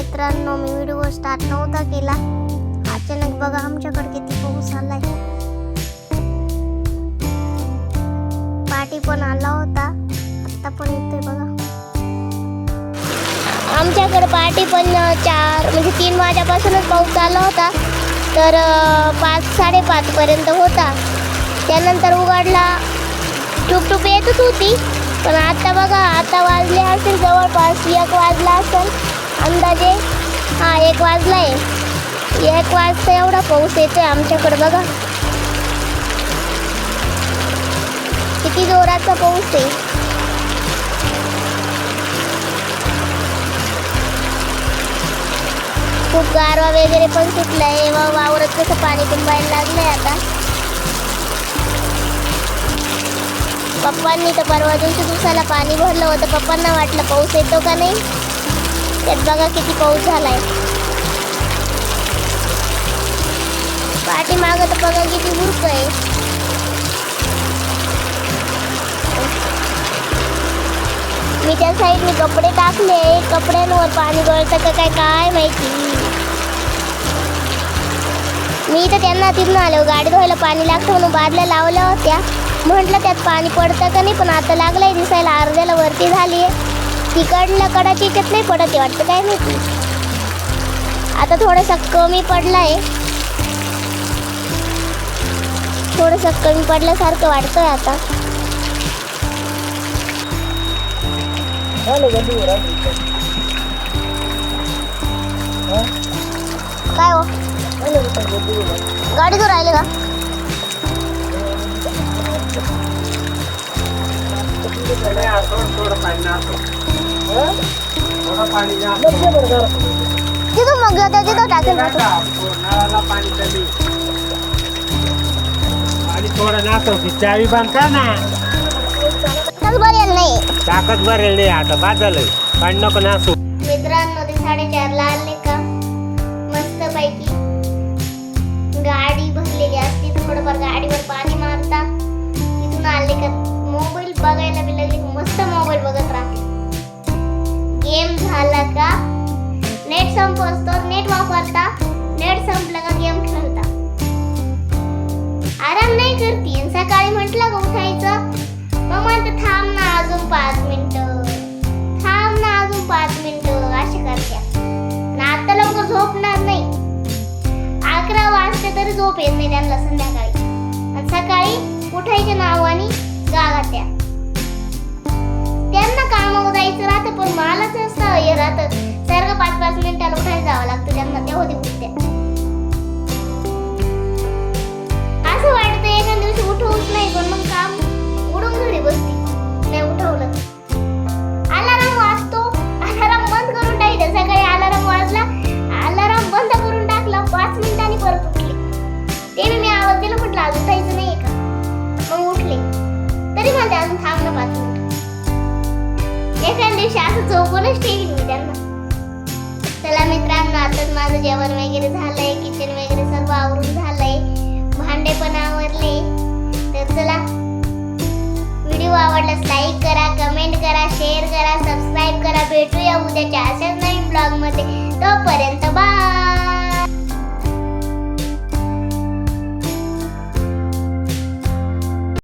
मित्रांनो मी video start नव्हता केला. अचानक बघा आमच्याकडे किती पाऊस आलाय. पाठी पण आला होता. आता पण येतोय बघा. आमच्याकडे पाठी पण चार म्हणजे तीन वाजेपासूनच पाऊस आला होता. तर पाच साडेपाच पर्यंत होता. त्यानंतर उघडला. टुपटुप येतच होती. पण आता बघा आता वाजले असेल जवळपास एक वाजला असेल. अंदाजे? हा एक वाजला आहे एक वाजता एवढा पाऊस येतोय आमच्याकडे बघा. किती जोराचा पाऊस आहे. खूप गारवा वगैरे पण सुटलाय. वा वावरत कसं पाणी पण व्हायला लागलं लागलंय आता. पप्पांनी तर परवा दिवशी दिवसाला पाणी भरलं होतं. पप्पांना वाटलं पाऊस येतो का नाही? त्यात बघा किती पाऊस झालाय. पाठीमागं तर बघा किती बुरक आहे मी त्या साईडने कपडे टाकले कपड्यांवर पाणी गळतं का काय काय माहिती. मी तर त्यांना तिथून आलो गाडी धुवायला पाणी लागतं म्हणून बादल्या लावल्या होत्या. म्हटलं त्यात पाणी पडतं का नाही पण आता लागलंय दिसायला अर्ध्याला वरती झाली आहे तिकडल्या कडाची याच्यात नाही पडत आहे वाटतं काय माहिती. आता थोडासा कमी पडलाय. थोडंसं कमी पडल्यासारखं वाटतंय आता. काय हो? गाडी तो राहिले का? तिथून मग तिथं टाकेल आणि थोडं नाचवती चावी बांध का ना तर बरेल नाही. ताकद भरेल नाही आता बाद झालंय पाणी नको नाचू मित्रांनो ते साडेचारला आले का? मस्त पैकी गाडी भरलेली असते. थोडंफार गाडीवर पाणी मारता. तिथून आले का? मोबाईल बघायला बी लागले मस्त नेट नेट वापरता नेट संपलं का गेम खेळता. आराम नाही करते. सकाळी म्हटलं का उठायचं? मग म्हणते थांब ना अजून पाच मिनिट. थांब ना अजून पाच मिनिट. असे करते. ना आता लवकर झोपणार नाही. अकरा वाजते तरी झोप येत नाही त्यांना संध्याकाळी. सकाळी उठायच्या नावाने लागतं असं वाटतं एका दिवशी उठवूच नाही पण मग काम उडून घरी बसते नाही उठवलं. अलाराम वाजतो. अलाराम बंद करून टाकले सकाळी अलाराम वाजला. अलाराम बंद करून टाकला. पाच मिनिटांनी परत उठले. ते मी आवाज दिला म्हटलं अजून जायचं नाही का? मग उठले. तरी म्हणते अजून थांबलं पाच मिनिट. एखाद्या दिवशी असं झोपूनच ठेवीन मी त्यांना. चला मित्रांनो आताच माझं जेवण वगैरे झालंय किचन वगैरे सर्व आवरून झालंय. भांडे पण आवरले. तर चला व्हिडिओ आवडल्यास लाईक करा कमेंट करा शेअर करा सबस्क्राईब करा. भेटूया उद्याच्या अशाच नवीन ब्लॉगमध्ये. तोपर्यंत